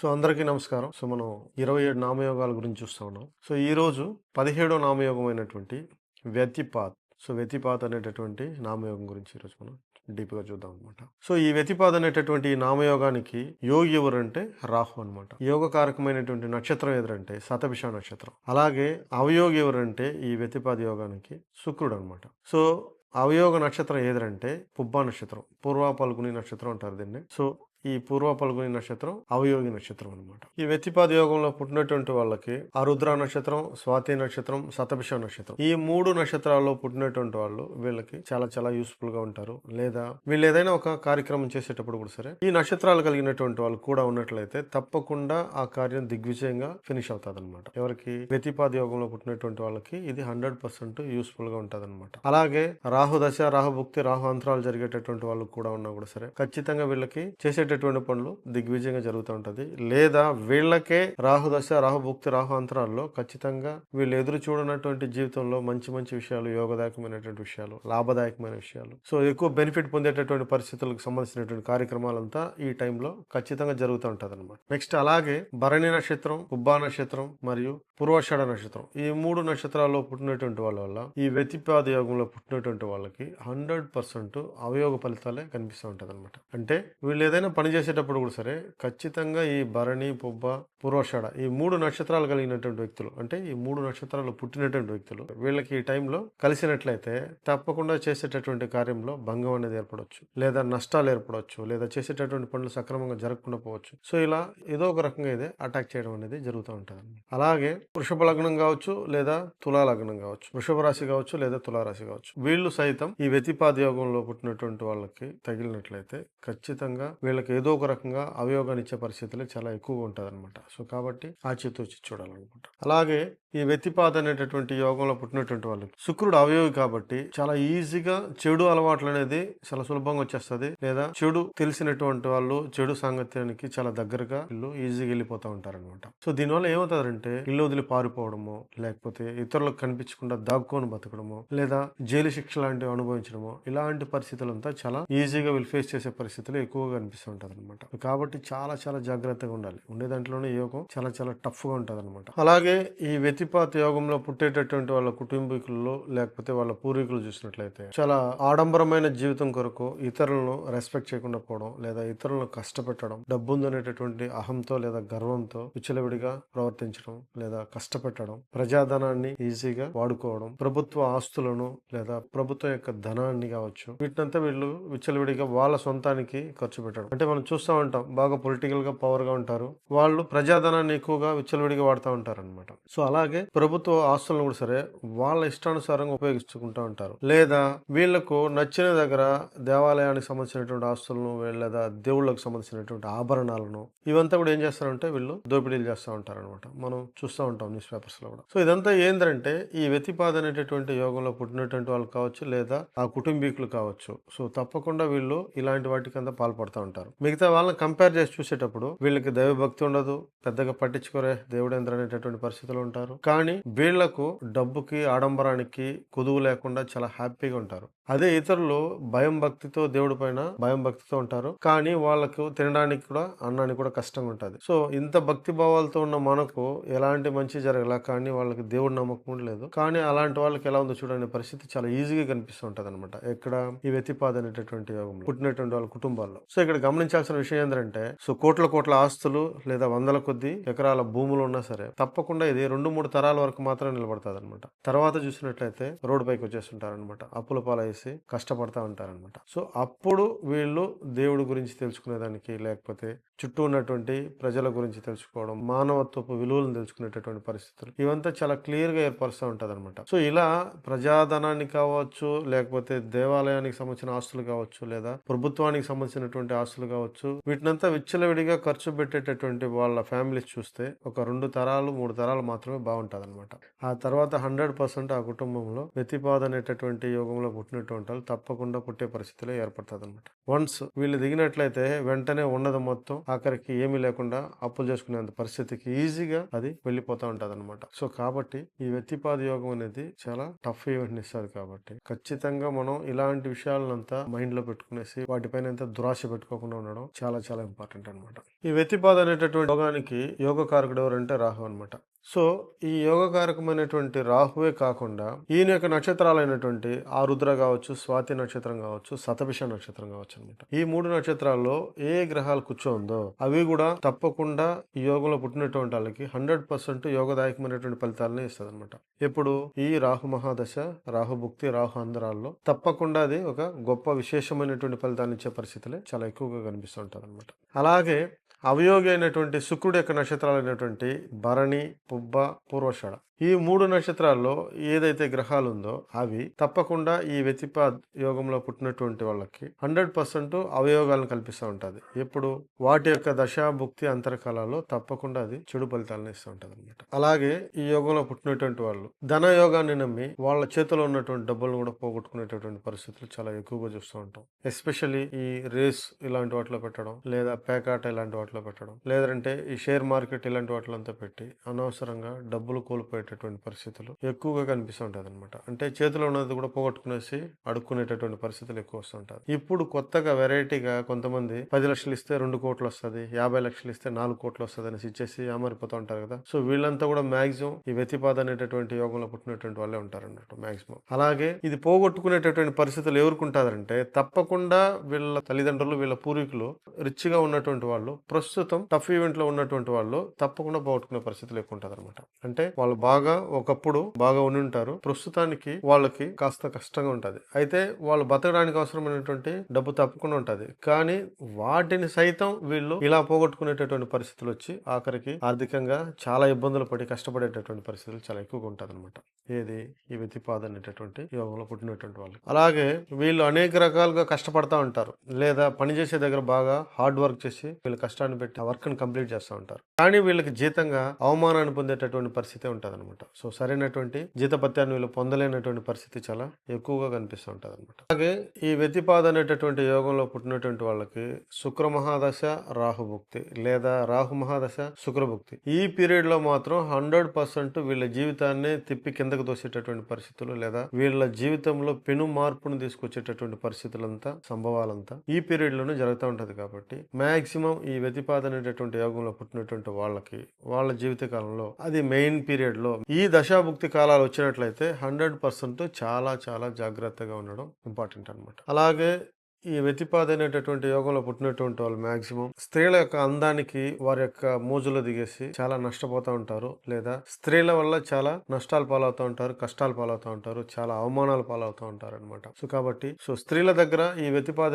So అందరికీ నమస్కారం. So మనం ఇరవై ఏడు నామయోగాల గురించి చూస్తూ ఉన్నాం. సో ఈ రోజు పదిహేడో నామయోగం అయినటువంటి వ్యతిపాత్. సో వ్యతిపాత్ అనేటటువంటి నామయోగం గురించి ఈరోజు మనం డీప్గా చూద్దాం అనమాట సో ఈ వ్యతిపాద అనేటటువంటి నామయోగానికి యోగి ఎవరంటే రాహు అనమాట యోగ కారకమైనటువంటి నక్షత్రం ఎదురంటే శతభిష నక్షత్రం. అలాగే అవయోగి ఎవరంటే ఈ వ్యతిపాద యోగానికి శుక్రుడు అనమాట సో అవయోగ నక్షత్రం ఏదంటే పుబ్బా నక్షత్రం. పూర్వ పల్గుని నక్షత్రం అంటారు దీన్ని. సో ఈ పూర్వ పల్గుని నక్షత్రం అవయోగి నక్షత్రం అనమాట ఈ వ్యతిపాద యోగంలో పుట్టినటువంటి వాళ్ళకి ఆరుద్ర నక్షత్రం స్వాతి నక్షత్రం సతభిష నక్షత్రం ఈ మూడు నక్షత్రాల్లో పుట్టినటువంటి వాళ్ళు వీళ్ళకి చాలా చాలా యూస్ఫుల్గా ఉంటారు. లేదా వీళ్ళు ఏదైనా ఒక కార్యక్రమం చేసేటప్పుడు కూడా సరే ఈ నక్షత్రాలు కలిగినటువంటి వాళ్ళు కూడా ఉన్నట్లయితే తప్పకుండా ఆ కార్యం దిగ్విజయంగా ఫినిష్ అవుతుంది అనమాట ఎవరికి వ్యతిపాద యోగంలో పుట్టినటువంటి వాళ్ళకి ఇది హండ్రెడ్ పర్సెంట్ యూస్ఫుల్గా ఉంటుంది అనమాట అలాగే రాహు దశ రాహు భుక్తి రాహు అంతరాలు జరిగేటటువంటి వాళ్ళు కూడా ఉన్నా కూడా సరే ఖచ్చితంగా వీళ్ళకి చేసే చేసేటటువంటి పనులు దిగ్విజయంగా జరుగుతూ ఉంటది. లేదా వీళ్ళకే రాహు దశ రాహు భుక్తి రాహు అంతరాల్లో ఖచ్చితంగా వీళ్ళు ఎదురు చూడనటువంటి జీవితంలో మంచి మంచి విషయాలు యోగదాయకమైనటువంటి విషయాలు లాభదాయకమైన విషయాలు. సో ఎక్కువ బెనిఫిట్ పొందేటటువంటి పరిస్థితులకు సంబంధించినటువంటి కార్యక్రమాలంతా ఈ టైంలో ఖచ్చితంగా జరుగుతూ ఉంటుంది అనమాట నెక్స్ట్ అలాగే భరణి నక్షత్రం ఉబ్బా నక్షత్రం మరియు పూర్వాషాఢ నక్షత్రం. ఈ మూడు నక్షత్రాల్లో పుట్టినటువంటి వాళ్ళ వల్ల ఈ వ్యతిపాద యోగంలో పుట్టినటువంటి వాళ్ళకి హండ్రెడ్ పర్సెంట్ అవయోగ ఫలితాలే కనిపిస్తూ ఉంటుంది అనమాట అంటే వీళ్ళు ఏదైనా పని చేసేటప్పుడు కూడా సరే ఖచ్చితంగా ఈ భరణి పుబ్బ పురోషడ ఈ మూడు నక్షత్రాలు కలిగినటువంటి వ్యక్తులు అంటే ఈ మూడు నక్షత్రాలు పుట్టినటువంటి వ్యక్తులు వీళ్ళకి ఈ టైంలో కలిసినట్లయితే తప్పకుండా చేసేటటువంటి కార్యంలో భంగం అనేది ఏర్పడవచ్చు లేదా నష్టాలు ఏర్పడవచ్చు లేదా చేసేటటువంటి పనులు సక్రమంగా జరగకుండా పోవచ్చు. సో ఇలా ఏదో ఒక రకంగా ఇదే అటాక్ చేయడం అనేది జరుగుతూ ఉంటుంది అలాగే వృషభ లగ్నం కావచ్చు లేదా తులా లగ్నం కావచ్చు వృషభ రాశి కావచ్చు లేదా తులారాశి కావచ్చు వీళ్ళు సైతం ఈ వ్యతిపాద యోగంలో పుట్టినటువంటి వాళ్ళకి తగిలినట్లయితే ఖచ్చితంగా వీళ్ళకి ఏదో ఒక రకంగా అవయోగాన్ని ఇచ్చే పరిస్థితులు చాలా ఎక్కువగా ఉంటుంది అనమాట సో కాబట్టి ఆచితూచి చూడాలన్నమాట అలాగే ఈ వ్యతిపాద అనేటటువంటి యోగంలో పుట్టినటువంటి వాళ్ళకి. శుక్రుడు అవయవి కాబట్టి చాలా ఈజీగా చెడు అలవాట్లు అనేది చాలా సులభంగా వచ్చేస్తుంది. లేదా చెడు తెలిసినటువంటి వాళ్ళు చెడు సాంగత్యానికి చాలా దగ్గరగా ఇల్లు ఈజీగా వెళ్ళిపోతూ ఉంటారనమాట సో దీనివల్ల ఏమవుతుందంటే ఇల్లు వదిలి పారిపోవడము లేకపోతే ఇతరులకు కనిపించకుండా దాక్కొని బతకడము లేదా జైలు శిక్ష లాంటివి అనుభవించడము ఇలాంటి పరిస్థితులంతా చాలా ఈజీగా వీళ్ళు ఫేస్ చేసే పరిస్థితులు ఎక్కువగా కనిపిస్తూ ఉంటుంది అనమాట కాబట్టి చాలా చాలా జాగ్రత్తగా ఉండాలి. ఉండే దాంట్లోనే యోగం చాలా చాలా టఫ్గా ఉంటది అనమాట అలాగే ఈ వ్యతిపాత యోగంలో పుట్టేటటువంటి వాళ్ళ కుటుంబీకుల్లో లేకపోతే వాళ్ళ పూర్వీకులు చూసినట్లయితే చాలా ఆడంబరమైన జీవితం కొరకు ఇతరులను రెస్పెక్ట్ చేయకుండా పోవడం లేదా ఇతరులను కష్టపెట్టడం డబ్బు ఉందనేటటువంటి అహంతో లేదా గర్వంతో విచ్చలవిడిగా ప్రవర్తించడం లేదా కష్టపెట్టడం ప్రజాధనాన్ని ఈజీగా వాడుకోవడం ప్రభుత్వ ఆస్తులను లేదా ప్రభుత్వం యొక్క ధనాన్ని కావచ్చు వీటినంతా వీళ్ళు విచ్చలవిడిగా వాళ్ళ సొంతానికి ఖర్చు పెట్టడం. అంటే మనం చూస్తూ ఉంటాం బాగా పొలిటికల్గా పవర్గా ఉంటారు. వాళ్ళు ప్రజాధనాన్ని ఎక్కువగా విచ్చలవిడిగా వాడుతూ ఉంటారు అనమాట సో అలాగే ప్రభుత్వ ఆస్తులను కూడా సరే వాళ్ళ ఇష్టానుసారంగా ఉపయోగించుకుంటూ ఉంటారు. లేదా వీళ్ళకు నచ్చిన దగ్గర దేవాలయానికి సంబంధించినటువంటి ఆస్తులను లేదా దేవుళ్ళకు సంబంధించినటువంటి ఆభరణాలను ఇవంతా కూడా ఏం చేస్తారంటే వీళ్ళు దోపిడీలు చేస్తూ ఉంటారు అనమాట మనం చూస్తూ ఉంటాం న్యూస్ పేపర్స్లో కూడా. సో ఇదంతా ఏంటంటే ఈ వ్యతిపాద అనేటటువంటి యోగంలో పుట్టినటువంటి వాళ్ళు కావచ్చు లేదా ఆ కుటుంబీకులు కావచ్చు. సో తప్పకుండా వీళ్ళు ఇలాంటి వాటికి అంతా పాల్పడుతూ ఉంటారు. మిగతా వాళ్ళని కంపేర్ చేసి చూసేటప్పుడు వీళ్ళకి దైవ భక్తి ఉండదు. పెద్దగా పట్టించుకోరే దేవుడేంద్ర అనేటటువంటి పరిస్థితులు ఉంటారు. కానీ వీళ్ళకు డబ్బుకి ఆడంబరానికి కుదువు లేకుండా చాలా హ్యాపీగా ఉంటారు. అదే ఇతరులు భయం భక్తితో దేవుడి పైన భయం భక్తితో ఉంటారు. కానీ వాళ్ళకు తినడానికి కూడా అన్నానికి కూడా కష్టంగా ఉంటుంది. సో ఇంత భక్తి భావాలతో ఉన్న మనకు ఎలాంటి మంచి జరగల? కానీ వాళ్ళకి దేవుడు నమ్మకం లేదు. కానీ అలాంటి వాళ్ళకి ఎలా ఉందో చూడని పరిస్థితి చాలా ఈజీగా కనిపిస్తూ ఉంటది అనమాట ఎక్కడ? ఈ వ్యతిపాద అనేటటువంటి యోగంలో పుట్టినటువంటి వాళ్ళ కుటుంబాల్లో. సో ఇక్కడ గమనించాల్సిన విషయం ఏంటంటే సో కోట్ల కోట్ల ఆస్తులు లేదా వందల కొద్ది ఎకరాల భూములు ఉన్నా సరే తప్పకుండా ఇది రెండు మూడు తరాల వరకు మాత్రం నిలబడుతుంది అనమాట తర్వాత చూసినట్లయితే రోడ్డు పైకి వచ్చేస్తుంటారు అనమాట అప్పుల పాలయ్యేసి కష్టపడతా ఉంటారనమాట సో అప్పుడు వీళ్ళు దేవుడి గురించి తెలుసుకునేదానికి లేకపోతే చుట్టూ ఉన్నటువంటి ప్రజల గురించి తెలుసుకోవడం మానవత్వపు విలువలను తెలుసుకునేటటువంటి పరిస్థితులు ఇవంతా చాలా క్లియర్గా ఏర్పరుస్తూ ఉంటుంది అనమాట సో ఇలా ప్రజాధనాన్ని కావచ్చు లేకపోతే దేవాలయానికి సంబంధించిన ఆస్తులు కావచ్చు లేదా ప్రభుత్వానికి సంబంధించినటువంటి ఆస్తులు కావచ్చు వీటినంతా విచ్చలవిడిగా ఖర్చు పెట్టేటటువంటి వాళ్ళ ఫ్యామిలీస్ చూస్తే ఒక రెండు తరాలు మూడు తరాలు మాత్రమే బాగుంటుంది అనమాట ఆ తర్వాత హండ్రెడ్ పర్సెంట్ ఆ కుటుంబంలో వ్యతిపాద అనేటటువంటి యోగంలో పుట్టినటువంటి వాళ్ళు తప్పకుండా పుట్టే పరిస్థితిలో ఏర్పడుతుంది అనమాట వన్స్ వీళ్ళు దిగినట్లయితే వెంటనే ఉన్నది మొత్తం ఆఖరికి ఏమీ లేకుండా అప్పులు చేసుకునేంత పరిస్థితికి ఈజీగా అది వెళ్ళిపోతా ఉంటది అనమాట సో కాబట్టి ఈ వ్యతిపాద యోగం అనేది చాలా టఫ్ ఈవెంట్ ఇస్తుంది కాబట్టి ఖచ్చితంగా మనం ఇలాంటి విషయాలంతా మైండ్లో పెట్టుకునేసి వాటిపైన ఎంత దురాశ పెట్టుకోకుండా ఉండడం చాలా చాలా ఇంపార్టెంట్ అనమాట ఈ వ్యతిపాద అనేటటువంటి యోగానికి యోగ కారకుడు ఎవరంటే రాహు అనమాట సో ఈ యోగకారకమైనటువంటి రాహువే కాకుండా ఈయన యొక్క నక్షత్రాలైనటువంటి ఆరుద్ర కావచ్చు స్వాతి నక్షత్రం కావచ్చు సతభిష నక్షత్రం కావచ్చు అనమాట ఈ మూడు నక్షత్రాల్లో ఏ గ్రహాలు కూర్చోందో అవి కూడా తప్పకుండా ఈ యోగంలో పుట్టినటువంటి వాళ్ళకి హండ్రెడ్ పర్సెంట్ యోగదాయకమైనటువంటి ఫలితాలని ఇస్తుంది అనమాట ఇప్పుడు ఈ రాహు మహాదశ రాహు భుక్తి రాహు అంధరాల్లో తప్పకుండా అది ఒక గొప్ప విశేషమైనటువంటి ఫలితాన్ని ఇచ్చే పరిస్థితులే చాలా ఎక్కువగా కనిపిస్తూ ఉంటుంది అనమాట అలాగే అవయోగి అయినటువంటి శుక్రుడు యొక్క నక్షత్రాలు అయినటువంటి భరణి పుబ్బ పూర్వషడ. ఈ మూడు నక్షత్రాల్లో ఏదైతే గ్రహాలు ఉందో అవి తప్పకుండా ఈ వ్యతిపా యోగంలో పుట్టినటువంటి వాళ్ళకి హండ్రెడ్ పర్సెంట్ అవయోగాలను కల్పిస్తూ ఉంటుంది. ఎప్పుడు వాటి యొక్క దశ భుక్తి అంతరకాలలో తప్పకుండా అది చెడు ఫలితాలను ఇస్తూ ఉంటుంది అనమాట అలాగే ఈ యోగంలో పుట్టినటువంటి వాళ్ళు ధన యోగాన్ని నమ్మి వాళ్ళ చేతిలో ఉన్నటువంటి డబ్బులను కూడా పోగొట్టుకునేటటువంటి పరిస్థితులు చాలా ఎక్కువగా చూస్తూ ఉంటాం. ఎస్పెషల్లీ ఈ రేస్ ఇలాంటి వాటిలో పెట్టడం లేదా పేకాట ఇలాంటి వాటిలో పెట్టడం లేదంటే ఈ షేర్ మార్కెట్ ఇలాంటి వాటిలో అంతా పెట్టి అనవసరంగా డబ్బులు కోల్పోయేటటువంటి పరిస్థితులు ఎక్కువగా కనిపిస్తూ ఉంటుంది అనమాట అంటే చేతిలో ఉన్నది కూడా పోగొట్టుకునేసి అడుక్కునేటటువంటి పరిస్థితులు ఎక్కువ వస్తుంటారు ఇప్పుడు కొత్తగా వెరైటీగా కొంతమంది పది లక్షలు ఇస్తే రెండు కోట్లు వస్తుంది యాభై లక్షలు ఇస్తే నాలుగు కోట్లు వస్తుంది అనేసి ఇచ్చేసి అమరిపోతూ ఉంటారు కదా. సో వీళ్ళంతా కూడా మాక్సిమం ఈ వ్యతిపాద అనేటటువంటి యోగంలో పుట్టినటువంటి వాళ్ళే ఉంటారు అన్నట్టు మాక్సిమం. అలాగే ఇది పోగొట్టుకునేటటువంటి పరిస్థితులు ఎవరుకుంటారంటే తప్పకుండా వీళ్ళ తల్లిదండ్రులు వీళ్ళ పూర్వీకులు రిచ్గా ఉన్నటువంటి వాళ్ళు ప్రస్తుతం టఫ్ ఈవెంట్లో ఉన్నటువంటి వాళ్ళు తప్పకుండా పోగొట్టుకునే పరిస్థితులు ఎక్కువ ఉంటుంది అనమాట అంటే వాళ్ళు బాగా బాగా ఒకప్పుడు బాగా ఉండి ఉంటారు. ప్రస్తుతానికి వాళ్ళకి కాస్త కష్టంగా ఉంటుంది. అయితే వాళ్ళు బతకడానికి అవసరమైనటువంటి డబ్బు తప్పకుండా ఉంటుంది. కానీ వాటిని సైతం వీళ్ళు ఇలా పోగొట్టుకునేటటువంటి పరిస్థితులు వచ్చి ఆఖరికి ఆర్థికంగా చాలా ఇబ్బందులు పడి కష్టపడేటటువంటి పరిస్థితులు చాలా ఎక్కువగా ఉంటుంది అనమాట ఏది? ఈ వ్యతిపాద అనేటటువంటి యోగంలో పుట్టినటువంటి వాళ్ళు. అలాగే వీళ్ళు అనేక రకాలుగా కష్టపడతా ఉంటారు. లేదా పని చేసే దగ్గర బాగా హార్డ్ వర్క్ చేసి వీళ్ళు కష్టాన్ని పెట్టి ఆ వర్క్ని కంప్లీట్ చేస్తూ ఉంటారు. కానీ వీళ్ళకి జీతంగా అవమానాన్ని పొందేటటువంటి పరిస్థితి ఉంటుంది అనమాట సో సరైనటువంటి జీతపత్యాన్ని వీళ్ళు పొందలేనటువంటి పరిస్థితి చాలా ఎక్కువగా కనిపిస్తూ ఉంటుంది అనమాట అలాగే ఈ వ్యతిపాద అనేటటువంటి యోగంలో పుట్టినటువంటి వాళ్ళకి శుక్ర మహాదశ రాహుభుక్తి లేదా రాహు మహాదశ శుక్రభుక్తి ఈ పీరియడ్లో మాత్రం హండ్రెడ్ పర్సెంట్ వీళ్ళ జీవితాన్ని తిప్పి కిందకు దోసేటటువంటి పరిస్థితులు లేదా వీళ్ళ జీవితంలో పెను మార్పును తీసుకొచ్చేటటువంటి పరిస్థితులంతా సంభవాలంతా ఈ పీరియడ్లోనే జరుగుతూ ఉంటది కాబట్టి మాక్సిమం ఈ వ్యతిపాద అనేటటువంటి యోగంలో పుట్టినటువంటి వాళ్ళకి వాళ్ళ జీవిత కాలంలో అది మెయిన్ పీరియడ్లో ఈ దశాభుక్తి కాలాలు వచ్చినట్లయితే హండ్రెడ్ పర్సెంట్ చాలా చాలా జాగ్రత్తగా ఉండడం ఇంపార్టెంట్ అనమాట అలాగే ఈ వ్యతిపాద యోగంలో పుట్టినటువంటి వాళ్ళు మాక్సిమం స్త్రీల యొక్క అందానికి వారి యొక్క మోజులో దిగేసి చాలా నష్టపోతూ ఉంటారు. లేదా స్త్రీల వల్ల చాలా నష్టాలు పాలవుతూ ఉంటారు కష్టాలు పాలవుతూ ఉంటారు చాలా అవమానాలు పాలవుతూ ఉంటారు అనమాట సో కాబట్టి సో స్త్రీల దగ్గర ఈ వ్యతిపాద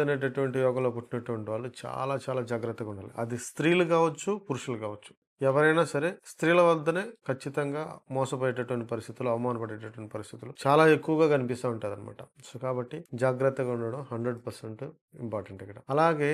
యోగంలో పుట్టినటువంటి వాళ్ళు చాలా చాలా జాగ్రత్తగా ఉండాలి. అది స్త్రీలు కావచ్చు పురుషులు కావచ్చు. ఎవరైనా సరే స్త్రీల వద్దనే ఖచ్చితంగా మోసపోయేటటువంటి పరిస్థితులు అవమానపడేటటువంటి పరిస్థితులు చాలా ఎక్కువగా కనిపిస్తూ ఉంటుంది అనమాట సో కాబట్టి జాగ్రత్తగా ఉండడం హండ్రెడ్ పర్సెంట్ ఇంపార్టెంట్ ఇక్కడ. అలాగే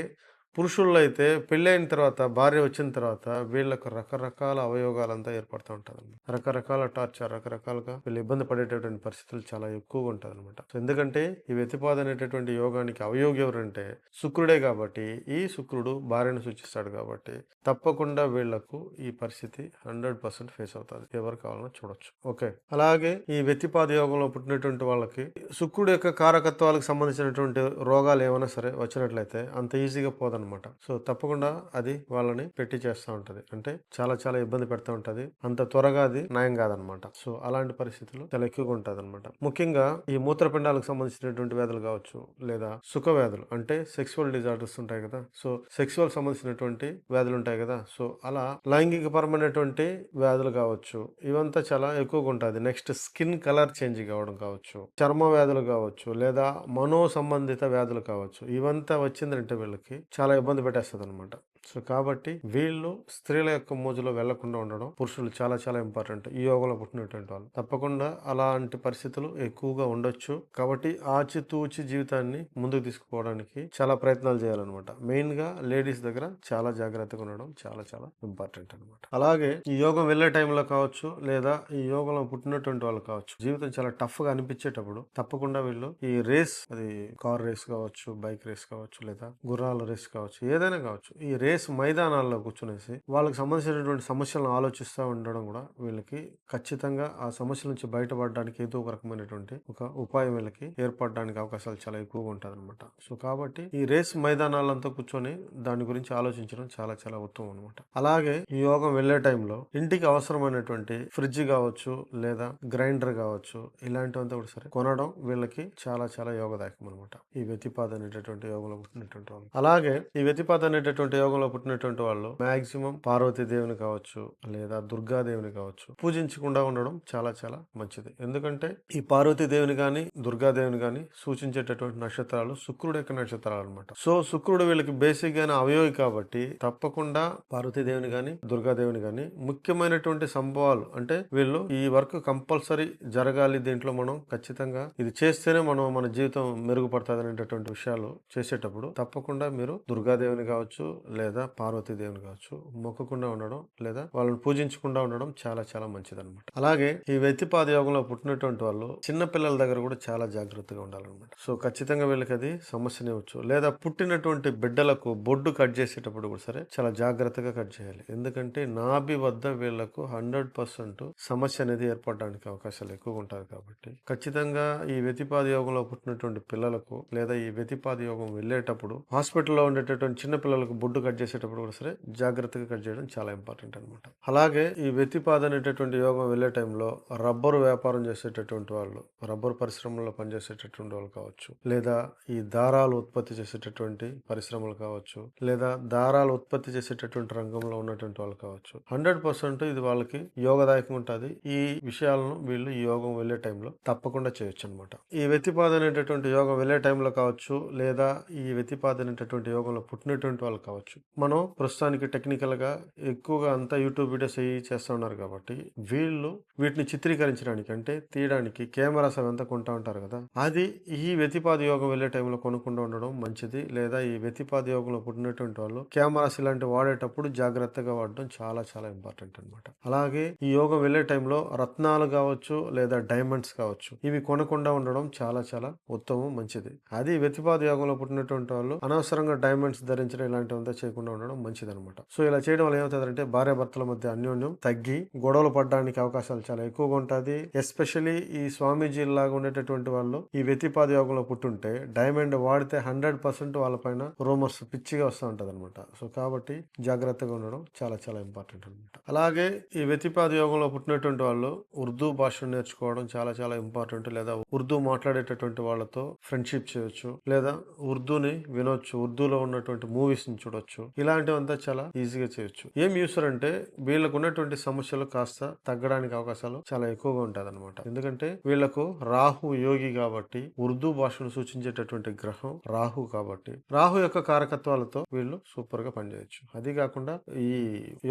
పురుషుల్లో అయితే పెళ్ళైన తర్వాత భార్య వచ్చిన తర్వాత వీళ్ళకు రకరకాల అవయోగాలంతా ఏర్పడుతూ ఉంటుంది రకరకాల టార్చర్ రకరకాలుగా వీళ్ళు ఇబ్బంది పడేటటువంటి పరిస్థితులు చాలా ఎక్కువగా ఉంటుంది అనమాట ఎందుకంటే ఈ వ్యతిపాద అనేటటువంటి యోగానికి అవయోగి ఎవరంటే శుక్రుడే కాబట్టి ఈ శుక్రుడు భార్యను సూచిస్తాడు కాబట్టి తప్పకుండా వీళ్ళకు ఈ పరిస్థితి హండ్రెడ్ పర్సెంట్ ఫేస్ అవుతుంది. ఎవరు కావాలన్నా చూడొచ్చు. ఓకే. అలాగే ఈ వ్యతిపాద యోగంలో పుట్టినటువంటి వాళ్ళకి శుక్రుడు యొక్క కారకత్వాలకు సంబంధించినటువంటి రోగాలు ఏమైనా సరే వచ్చినట్లయితే అంత ఈజీగా అనమాట సో తప్పకుండా అది వాళ్ళని పెట్టి చేస్తూ ఉంటది. అంటే చాలా చాలా ఇబ్బంది పెడతా ఉంటది. అంత త్వరగా అది నయం కాదనమాట సో అలాంటి పరిస్థితులు చాలా ఎక్కువగా ఉంటుంది అనమాట ముఖ్యంగా ఈ మూత్రపిండాలకు సంబంధించినటువంటి వ్యాధులు కావచ్చు లేదా సుఖ వ్యాధులు అంటే సెక్సువల్ డిజార్డర్స్ ఉంటాయి కదా. సో సెక్సువల్ సంబంధించినటువంటి వ్యాధులు ఉంటాయి కదా. సో అలా లైంగిక పరమైనటువంటి వ్యాధులు కావచ్చు ఇవంతా చాలా ఎక్కువగా ఉంటుంది. నెక్స్ట్ స్కిన్ కలర్ చేంజ్ కావడం కావచ్చు చర్మ వ్యాధులు కావచ్చు లేదా మనో సంబంధిత వ్యాధులు కావచ్చు ఇవంతా వచ్చిందంటే వీళ్ళకి చాలా ఇబ్బంది పెట్టేస్తుంది అనమాట సో కాబట్టి వీళ్ళు స్త్రీల యొక్క మోజులో వెళ్ళకుండా ఉండడం పురుషులు చాలా చాలా ఇంపార్టెంట్ ఈ యోగంలో పుట్టినటువంటి వాళ్ళు. తప్పకుండా అలాంటి పరిస్థితులు ఎక్కువగా ఉండొచ్చు. కాబట్టి ఆచితూచి జీవితాన్ని ముందుకు తీసుకుపోవడానికి చాలా ప్రయత్నాలు చేయాలన్నమాట. మెయిన్గా లేడీస్ దగ్గర చాలా జాగ్రత్తగా ఉండడం చాలా చాలా ఇంపార్టెంట్ అనమాట అలాగే ఈ యోగం వెళ్ళే టైంలో కావచ్చు లేదా ఈ యోగంలో పుట్టినటువంటి వాళ్ళు కావచ్చు జీవితం చాలా టఫ్గా అనిపించేటప్పుడు తప్పకుండా వీళ్ళు ఈ రేస్ అది కార్ రేస్ కావచ్చు బైక్ రేస్ కావచ్చు లేదా గుర్రాల రేస్ కావచ్చు ఏదైనా కావచ్చు ఈ రేస్ మైదానాల్లో కూర్చునేసి వాళ్ళకి సంబంధించినటువంటి సమస్యలను ఆలోచిస్తూ ఉండడం కూడా వీళ్ళకి ఖచ్చితంగా ఆ సమస్యల నుంచి బయటపడడానికి ఏదో ఒక రకమైనటువంటి ఒక ఉపాయం వీళ్ళకి ఏర్పడడానికి అవకాశాలు చాలా ఎక్కువగా ఉంటుంది అనమాట సో కాబట్టి ఈ రేస్ మైదానాలంతా కూర్చొని దాని గురించి ఆలోచించడం చాలా చాలా ఉత్తమం అనమాట అలాగే ఈ యోగం వెళ్ళే టైంలో ఇంటికి అవసరమైనటువంటి ఫ్రిడ్జ్ కావచ్చు లేదా గ్రైండర్ కావచ్చు ఇలాంటివంతా కూడా సరే కొనడం వీళ్ళకి చాలా చాలా యోగదాయకం అనమాట ఈ వ్యతిపాద అనేటటువంటి యోగంలో పుట్టినటువంటి వాళ్ళు. అలాగే ఈ వ్యతిపాద అనేటటువంటి యోగంలో పుట్టినటువంటి వాళ్ళు మాక్సిమం పార్వతీదేవిని కావచ్చు లేదా దుర్గాదేవిని కావచ్చు పూజించకుండా ఉండడం చాలా చాలా మంచిది. ఎందుకంటే ఈ పార్వతీ దేవుని కానీ దుర్గాదేవిని కానీ సూచించేటటువంటి నక్షత్రాలు శుక్రుడు యొక్క నక్షత్రాలు అనమాట సో శుక్రుడు వీళ్ళకి బేసిక్ గానే అవయవి కాబట్టి తప్పకుండా పార్వతీదేవిని కానీ దుర్గాదేవిని కానీ ముఖ్యమైనటువంటి సంభవాలు అంటే వీళ్ళు ఈ వర్క్ కంపల్సరీ జరగాలి దీంట్లో మనం ఖచ్చితంగా. ఇది చేస్తేనే మనం మన జీవితం మెరుగుపడుతుంది అనేటటువంటి విషయాలు చేసేటప్పుడు తప్పకుండా మీరు దుర్గాదేవిని కావచ్చు లేదా లేదా పార్వతీదేవిని కావచ్చు మొక్కకుండా ఉండడం లేదా వాళ్ళని పూజించకుండా ఉండడం చాలా చాలా మంచిది అనమాట అలాగే ఈ వ్యతిపాద యోగంలో పుట్టినటువంటి వాళ్ళు చిన్న పిల్లల దగ్గర కూడా చాలా జాగ్రత్తగా ఉండాలన్నమాట. సో ఖచ్చితంగా వీళ్ళకి అది సమస్యనివ్వచ్చు లేదా పుట్టినటువంటి బిడ్డలకు బొడ్డు కట్ చేసేటప్పుడు కూడా సరే చాలా జాగ్రత్తగా కట్ చేయాలి. ఎందుకంటే నాభి వద్ద వీళ్ళకు హండ్రెడ్ పర్సెంట్ సమస్య అనేది ఏర్పడడానికి అవకాశాలు ఎక్కువగా ఉంటాయి కాబట్టి ఖచ్చితంగా ఈ వ్యతిపాద యోగంలో పుట్టినటువంటి పిల్లలకు లేదా ఈ వ్యతిపాద యోగం వెళ్ళేటప్పుడు హాస్పిటల్లో ఉండేటటువంటి చిన్న పిల్లలకు బొడ్డు కట్ చేసేటప్పుడు కూడా సరే జాగ్రత్తగా కట్ చేయడం చాలా ఇంపార్టెంట్ అనమాట అలాగే ఈ వెతిపాద అనేటటువంటి యోగం వెళ్ళే టైంలో రబ్బరు వ్యాపారం చేసేటటువంటి వాళ్ళు రబ్బరు పరిశ్రమలో పనిచేసేటటువంటి వాళ్ళు కావచ్చు లేదా ఈ దారాలు ఉత్పత్తి చేసేటటువంటి పరిశ్రమలు కావచ్చు లేదా దారాలు ఉత్పత్తి చేసేటటువంటి రంగంలో ఉన్నటువంటి వాళ్ళు కావచ్చు హండ్రెడ్ పర్సెంట్ ఇది వాళ్ళకి యోగదాయకం ఉంటుంది. ఈ విషయాలను వీళ్ళు ఈ యోగం వెళ్ళే టైంలో తప్పకుండా చేయొచ్చు అనమాట ఈ వెతిపాద అనేటటువంటి యోగం వెళ్ళే టైంలో కావచ్చు లేదా ఈ వెతిపాద అనేటటువంటి యోగంలో పుట్టినటువంటి వాళ్ళు కావచ్చు మనం ప్రస్తుతానికి టెక్నికల్గా ఎక్కువగా అంతా యూట్యూబ్ వీడియోస్ అయ్యి చేస్తూ ఉన్నారు కాబట్టి వీళ్ళు వీటిని చిత్రీకరించడానికి అంటే తీయడానికి కెమెరాస్ అవంతా కొంటా ఉంటారు కదా అది ఈ వ్యతిపాద యోగం వెళ్ళే టైంలో కొనుక్కుండా ఉండడం మంచిది. లేదా ఈ వ్యతిపాద యోగంలో పుట్టినటువంటి వాళ్ళు కెమెరాస్ ఇలాంటివి వాడేటప్పుడు జాగ్రత్తగా వాడడం చాలా చాలా ఇంపార్టెంట్ అనమాట అలాగే ఈ యోగం వెళ్ళే టైంలో రత్నాలు కావచ్చు లేదా డైమండ్స్ కావచ్చు ఇవి కొనకుండా ఉండడం చాలా చాలా ఉత్తమం మంచిది. అది వ్యతిపాద యోగంలో పుట్టినటువంటి వాళ్ళు అనవసరంగా డైమండ్స్ ధరించడం ఇలాంటివంతా చేయకుండా ఉండడం మంచిది అనమాట సో ఇలా చేయడం వల్ల ఏమవుతుందంటే భార్య భర్తల మధ్య అన్యోన్యం తగ్గి గొడవలు పడడానికి అవకాశాలు చాలా ఎక్కువగా ఉంటుంది. ఎస్పెషల్లీ ఈ స్వామీజీ లాగా ఉండేటటువంటి వాళ్ళు ఈ వ్యతిపాద యోగంలో పుట్టుంటే డైమండ్ వాడితే హండ్రెడ్ పర్సెంట్ వాళ్ళపైన రూమర్స్ పిచ్చిగా వస్తూ ఉంటుంది అనమాట సో కాబట్టి జాగ్రత్తగా ఉండడం చాలా చాలా ఇంపార్టెంట్ అనమాట అలాగే ఈ వ్యతిపాద యోగంలో పుట్టినటువంటి వాళ్ళు ఉర్దూ భాషను నేర్చుకోవడం చాలా చాలా ఇంపార్టెంట్. లేదా ఉర్దూ మాట్లాడేటటువంటి వాళ్ళతో ఫ్రెండ్షిప్ చేయొచ్చు. లేదా ఉర్దూని వినొచ్చు. ఉర్దూలో ఉన్నటువంటి మూవీస్ని చూడొచ్చు. ఇలాంటివంతా చాలా ఈజీగా చేయొచ్చు. ఏం యూసర్ అంటే వీళ్ళకు ఉన్నటువంటి సమస్యలు కాస్త తగ్గడానికి అవకాశాలు చాలా ఎక్కువగా ఉంటుంది అనమాట ఎందుకంటే వీళ్ళకు రాహు యోగి కాబట్టి ఉర్దూ భాషను సూచించేటటువంటి గ్రహం రాహు కాబట్టి రాహు యొక్క కారకత్వాలతో వీళ్ళు సూపర్గా పనిచేయచ్చు. అది కాకుండా ఈ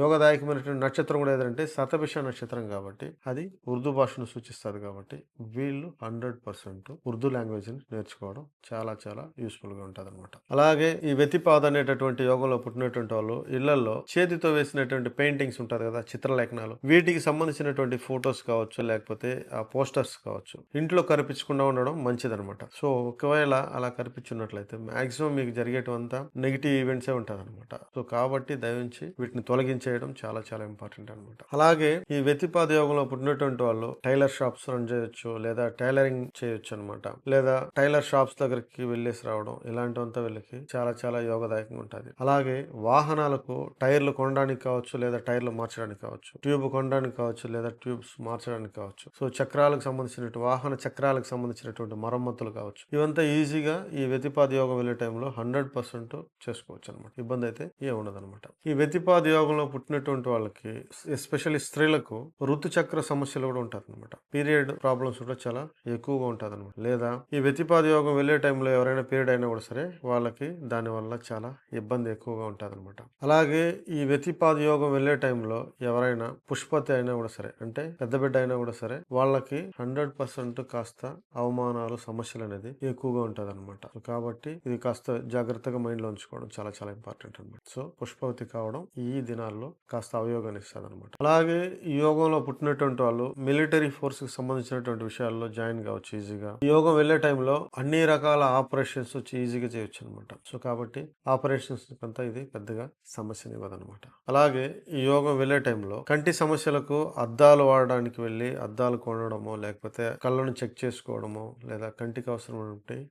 యోగదాయకమైనటువంటి నక్షత్రం కూడా ఏదంటే శతభిష నక్షత్రం కాబట్టి అది ఉర్దూ భాషను సూచిస్తారు కాబట్టి వీళ్ళు హండ్రెడ్ పర్సెంట్ ఉర్దూ లాంగ్వేజ్ని నేర్చుకోవడం చాలా చాలా యూస్ఫుల్గా ఉంటుంది అనమాట అలాగే ఈ వ్యతిపాద అనేటటువంటి యోగంలో పుట్టినటువంటి వాళ్ళు ఇళ్ళలో చేతితో వేసినటువంటి పెయింటింగ్స్ ఉంటారు కదా చిత్రలేఖనాలు. వీటికి సంబంధించినటువంటి ఫొటోస్ కావచ్చు లేకపోతే ఆ పోస్టర్స్ కావచ్చు. ఇంట్లో కనిపించకుండా ఉండడం మంచిదనమాట సో ఒకవేళ అలా కనిపించున్నట్లయితే మాక్సిమం మీకు జరిగేటంతా నెగిటివ్ ఈవెంట్సే ఉంటుంది అనమాట సో కాబట్టి దయించి వీటిని తొలగించేయడం చాలా చాలా ఇంపార్టెంట్ అనమాట అలాగే ఈ వ్యతిపాద యోగంలో పుట్టినటువంటి వాళ్ళు టైలర్ షాప్స్ రన్ చేయొచ్చు లేదా టైలరింగ్ చేయొచ్చు అనమాట లేదా టైలర్ షాప్స్ దగ్గరికి వెళ్ళేసి రావడం ఇలాంటివంతా వీళ్ళకి చాలా చాలా యోగదాయకంగా ఉంటుంది. అలాగే వాహనాలకు టైర్లు కొనడానికి కావచ్చు లేదా టైర్లు మార్చడానికి కావచ్చు ట్యూబ్ కొనడానికి కావచ్చు లేదా ట్యూబ్స్ మార్చడానికి కావచ్చు. సో చక్రాలకు సంబంధించినటువంటి వాహన చక్రాలకు సంబంధించినటువంటి మరమ్మతులు కావచ్చు. ఇవంతా ఈజీగా ఈ వ్యతిపాద యోగం వెళ్ళే టైంలో హండ్రెడ్ పర్సెంట్ చేసుకోవచ్చు అనమాట ఇబ్బంది అయితే ఏ ఉండదు అనమాట ఈ వ్యతిపాద యోగంలో పుట్టినటువంటి వాళ్ళకి ఎస్పెషల్లీ స్త్రీలకు ఋతుచక్ర సమస్యలు కూడా ఉంటుంది అనమాట పీరియడ్ ప్రాబ్లమ్స్ కూడా చాలా ఎక్కువగా ఉంటుంది అనమాట లేదా ఈ వ్యతిపాద యోగం వెళ్ళే టైంలో ఎవరైనా పీరియడ్ అయినా కూడా సరే వాళ్ళకి దాని వల్ల చాలా ఇబ్బంది ఎక్కువ ఎక్కువగా ఉంటుంది అనమాట అలాగే ఈ వ్యతిపాద యోగం వెళ్ళే టైంలో ఎవరైనా పుష్పతి అయినా కూడా సరే అంటే పెద్ద బిడ్డ అయినా కూడా సరే వాళ్ళకి హండ్రెడ్ పర్సెంట్ కాస్త అవమానాలు సమస్యలు అనేది ఎక్కువగా ఉంటుంది అనమాట కాబట్టి ఇది కాస్త జాగ్రత్తగా మైండ్లో ఉంచుకోవడం చాలా చాలా ఇంపార్టెంట్ అనమాట సో పుష్పవతి కావడం ఈ దినాల్లో కాస్త అవయోగాన్ని ఇస్తుంది అనమాట అలాగే ఈ యోగంలో పుట్టినటువంటి వాళ్ళు మిలిటరీ ఫోర్స్కి సంబంధించినటువంటి విషయాల్లో జాయిన్ కావచ్చు ఈజీగా. యోగం వెళ్ళే టైంలో అన్ని రకాల ఆపరేషన్స్ వచ్చి ఈజీగా చేయొచ్చు అనమాట సో కాబట్టి ఆపరేషన్స్ అంతా ఇది పెద్దగా సమస్యని ఇవ్వదనమాట అలాగే ఈ యోగం వెళ్ళే టైంలో కంటి సమస్యలకు అద్దాలు వాడడానికి వెళ్ళి అద్దాలు కొనడమో లేకపోతే కళ్ళను చెక్ చేసుకోవడమో లేదా కంటికి అవసరం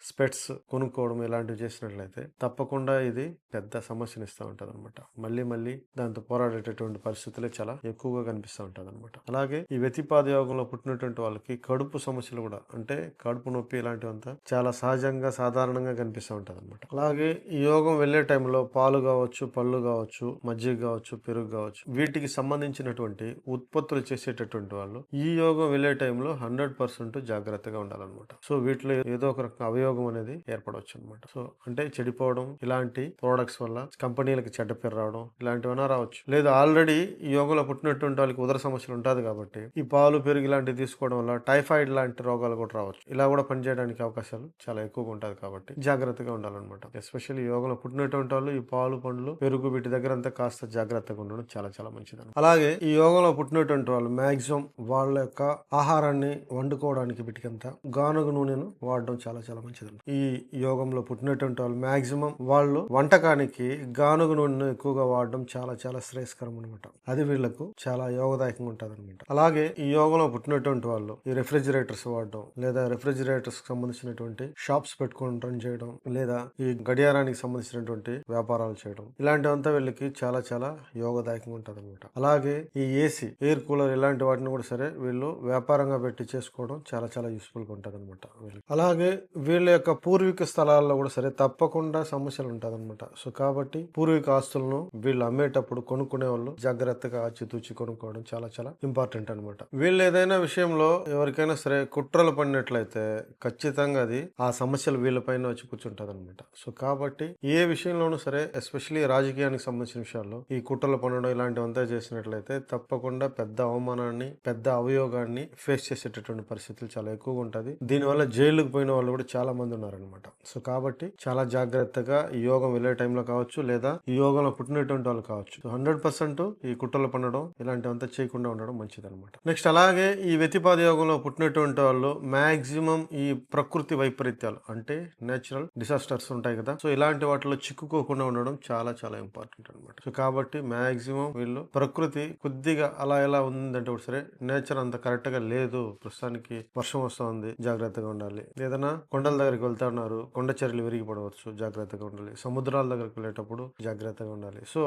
స్పెట్స్ కొనుక్కోవడం ఇలాంటివి చేసినట్లయితే తప్పకుండా ఇది పెద్ద సమస్యనిస్తూ ఉంటుంది అనమాట మళ్ళీ మళ్ళీ దాంతో పోరాడేటటువంటి పరిస్థితులే చాలా ఎక్కువగా కనిపిస్తూ ఉంటుంది అనమాట అలాగే ఈ వ్యతిపాద యోగంలో పుట్టినటువంటి వాళ్ళకి కడుపు సమస్యలు కూడా అంటే కడుపు నొప్పి ఇలాంటివంతా చాలా సహజంగా సాధారణంగా కనిపిస్తూ ఉంటుంది అనమాట అలాగే ఈ యోగం వెళ్ళే టైంలో పాలు కావచ్చు పళ్ళు కావచ్చు మజ్జిగ కావచ్చు పెరుగు కావచ్చు వీటికి సంబంధించినటువంటి ఉత్పత్తులు చేసేటటువంటి వాళ్ళు ఈ యోగం వెళ్ళే టైంలో హండ్రెడ్ పర్సెంట్ జాగ్రత్తగా ఉండాలన్నమాట. సో వీటిలో ఏదో ఒక రకం అవయోగం అనేది ఏర్పడవచ్చు అనమాట సో అంటే చెడిపోవడం ఇలాంటి ప్రోడక్ట్స్ వల్ల కంపెనీలకు చెడ్డ పేరు రావడం ఇలాంటివైనా రావచ్చు. లేదా ఆల్రెడీ ఈ యోగంలో పుట్టినటువంటి వాళ్ళకి ఉదర సమస్యలు ఉంటుంది కాబట్టి ఈ పాలు పెరుగు ఇలాంటివి తీసుకోవడం వల్ల టైఫాయిడ్ లాంటి రోగాలు కూడా రావచ్చు. ఇలా కూడా పనిచేయడానికి అవకాశాలు చాలా ఎక్కువగా ఉంటుంది కాబట్టి జాగ్రత్తగా ఉండాలన్నమాట. ఎస్పెషల్లీ యోగంలో పుట్టినటువంటి వాళ్ళు ఈ పాలు పండ్లు పెరుగు వీటి దగ్గర అంతా కాస్త జాగ్రత్తగా ఉండడం చాలా చాలా మంచిది అలాగే ఈ యోగంలో పుట్టినటువంటి వాళ్ళు మ్యాక్సిమం వాళ్ళ యొక్క ఆహారాన్ని వండుకోవడానికి వీటికంతా గానుగ నూనెను వాడడం చాలా చాలా మంచిది ఈ యోగంలో పుట్టినటువంటి వాళ్ళు మ్యాక్సిమం వాళ్ళు వంటకానికి గానుగ నూనెను ఎక్కువగా వాడడం చాలా చాలా శ్రేయస్కరం అనమాట అది వీళ్ళకు చాలా యోగదాయకంగా ఉంటుంది అనమాట అలాగే ఈ యోగంలో పుట్టినటువంటి వాళ్ళు ఈ రెఫ్రిజిరేటర్స్ వాడడం లేదా రెఫ్రిజిరేటర్స్కి సంబంధించినటువంటి షాప్స్ పెట్టుకొని రన్ చేయడం లేదా ఈ గడియారానికి సంబంధించినటువంటి వ్యాపారాలు చేయడం ఇలాంటివంతా వీళ్ళకి చాలా చాలా యోగదాయకంగా ఉంటుంది అనమాట అలాగే ఈ ఏసీ ఎయిర్ కూలర్ ఇలాంటి వాటిని కూడా సరే వీళ్ళు వ్యాపారంగా పెట్టి చేసుకోవడం చాలా చాలా యూస్ఫుల్గా ఉంటుంది అనమాట అలాగే వీళ్ళ యొక్క పూర్వీక స్థలాల్లో కూడా సరే తప్పకుండా సమస్యలు ఉంటుంది అనమాట సో కాబట్టి పూర్వీక ఆస్తులను వీళ్ళు అమ్మేటప్పుడు కొనుక్కునే వాళ్ళు జాగ్రత్తగా ఆచితూచి కొనుక్కోవడం చాలా చాలా ఇంపార్టెంట్ అనమాట వీళ్ళు ఏదైనా విషయంలో ఎవరికైనా సరే కుట్రలు పడినట్లయితే ఖచ్చితంగా అది ఆ సమస్యలు వీళ్ళపైన వచ్చి కూర్చుంటది అనమాట సో కాబట్టి ఏ విషయంలోనూ సరే ఎస్పెషలీ రాజకీయానికి సంబంధించిన విషయాల్లో ఈ కుట్రలు పడడం ఇలాంటివంతా చేసినట్లయితే తప్పకుండా పెద్ద అవమానాన్ని పెద్ద అవయోగాన్ని ఫేస్ చేసేటటువంటి పరిస్థితులు చాలా ఎక్కువగా ఉంటది. దీనివల్ల జైలుకు పోయిన వాళ్ళు కూడా చాలా మంది ఉన్నారనమాట సో కాబట్టి చాలా జాగ్రత్తగా ఈ యోగం వెళ్ళే టైంలో కావచ్చు లేదా ఈ యోగంలో పుట్టినటువంటి వాళ్ళు కావచ్చు. హండ్రెడ్ పర్సెంట్ ఈ కుట్రలు పండడం ఇలాంటివంతా చేయకుండా ఉండడం మంచిది అనమాట నెక్స్ట్ అలాగే ఈ వ్యతిపాద యోగంలో పుట్టినటువంటి వాళ్ళు మ్యాక్సిమం ఈ ప్రకృతి వైపరీత్యాలు అంటే నేచురల్ డిసాస్టర్స్ ఉంటాయి కదా. సో ఇలాంటి వాటిలో చిక్కుకోకుండా ఉండడం చాలా చాలా ఇంపార్టెంట్ అనమాట సో కాబట్టి మ్యాక్సిమం వీళ్ళు ప్రకృతి కొద్దిగా అలా ఎలా ఉందంటే కూడా సరే నేచర్ అంత కరెక్ట్గా లేదు. ప్రస్తుతానికి వర్షం వస్తుంది జాగ్రత్తగా ఉండాలి. ఏదైనా కొండల దగ్గరికి వెళ్తా ఉన్నారు కొండ చర్యలు విరిగిపడవచ్చు జాగ్రత్తగా ఉండాలి. సముద్రాల దగ్గరికి వెళ్ళేటప్పుడు జాగ్రత్తగా ఉండాలి. సో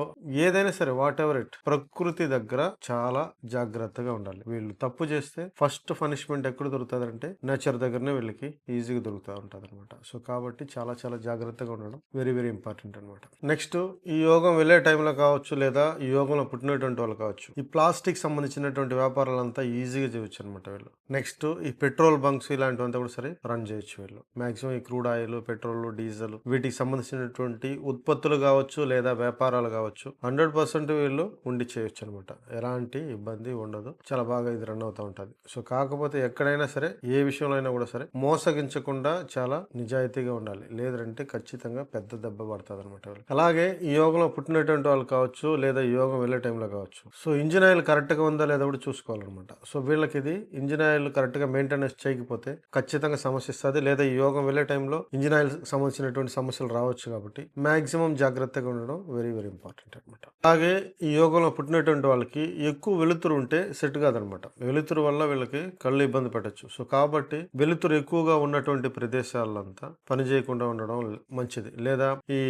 ఏదైనా సరే వాట్ ఎవర్ ఇట్ ప్రకృతి దగ్గర చాలా జాగ్రత్తగా ఉండాలి. వీళ్ళు తప్పు చేస్తే ఫస్ట్ పనిష్మెంట్ ఎక్కడ దొరుకుతుంది అంటే నేచర్ దగ్గరనే వీళ్ళకి ఈజీగా దొరుకుతూ ఉంటుంది అనమాట సో కాబట్టి చాలా చాలా జాగ్రత్తగా ఉండడం వెరీ వెరీ ఇంపార్టెంట్ అనమాట నెక్స్ట్ ఈ యోగం వెళ్ళే టైంలో కావచ్చు లేదా ఈ యోగంలో పుట్టినటువంటి వాళ్ళు కావచ్చు. ఈ ప్లాస్టిక్ సంబంధించినటువంటి వ్యాపారాలంతా ఈజీగా చేయొచ్చు అనమాట వీళ్ళు. నెక్స్ట్ ఈ పెట్రోల్ బంక్స్ ఇలాంటివంతా కూడా సరే రన్ చేయొచ్చు వీళ్ళు. మాక్సిమం ఈ క్రూడ్ ఆయిల్ పెట్రోల్ డీజిల్ వీటికి సంబంధించినటువంటి ఉత్పత్తులు కావచ్చు లేదా వ్యాపారాలు కావచ్చు హండ్రెడ్ పర్సెంట్ వీళ్ళు ఉండి చేయొచ్చు అనమాట ఎలాంటి ఇబ్బంది ఉండదు. చాలా బాగా ఇది రన్ అవుతూ ఉంటుంది. సో కాకపోతే ఎక్కడైనా సరే ఏ విషయంలో అయినా కూడా సరే మోసగించకుండా చాలా నిజాయితీగా ఉండాలి. లేదంటే ఖచ్చితంగా పెద్ద దెబ్బ పడుతుంది అనమాట అలాగే ఈ యోగంలో పుట్టినటువంటి వాళ్ళు కావచ్చు లేదా యోగం వెళ్ళే టైంలో కావచ్చు. సో ఇంజిన్ ఆయిల్ కరెక్ట్గా ఉందా లేదా కూడా చూసుకోవాలన్నమాట. సో వీళ్ళకి ఇది ఇంజిన్ ఆయిల్ కరెక్ట్గా మెయింటెనెన్స్ చేయకపోతే ఖచ్చితంగా సమస్య ఇస్తుంది లేదా ఈ యోగం వెళ్ళే టైంలో ఇంజిన్ ఆయిల్ సంబంధించినటువంటి సమస్యలు రావచ్చు కాబట్టి మాక్సిమం జాగ్రత్తగా ఉండడం వెరీ వెరీ ఇంపార్టెంట్ అనమాట అలాగే ఈ యోగంలో పుట్టినటువంటి వాళ్ళకి ఎక్కువ వెలుతురు ఉంటే సెట్ కాదనమాట వెలుతురు వల్ల వీళ్ళకి కళ్ళు ఇబ్బంది పెట్టచ్చు. సో కాబట్టి వెలుతురు ఎక్కువగా ఉన్నటువంటి ప్రదేశాలంతా పని చేయకుండా ఉండడం మంచిది. లేదా ఈ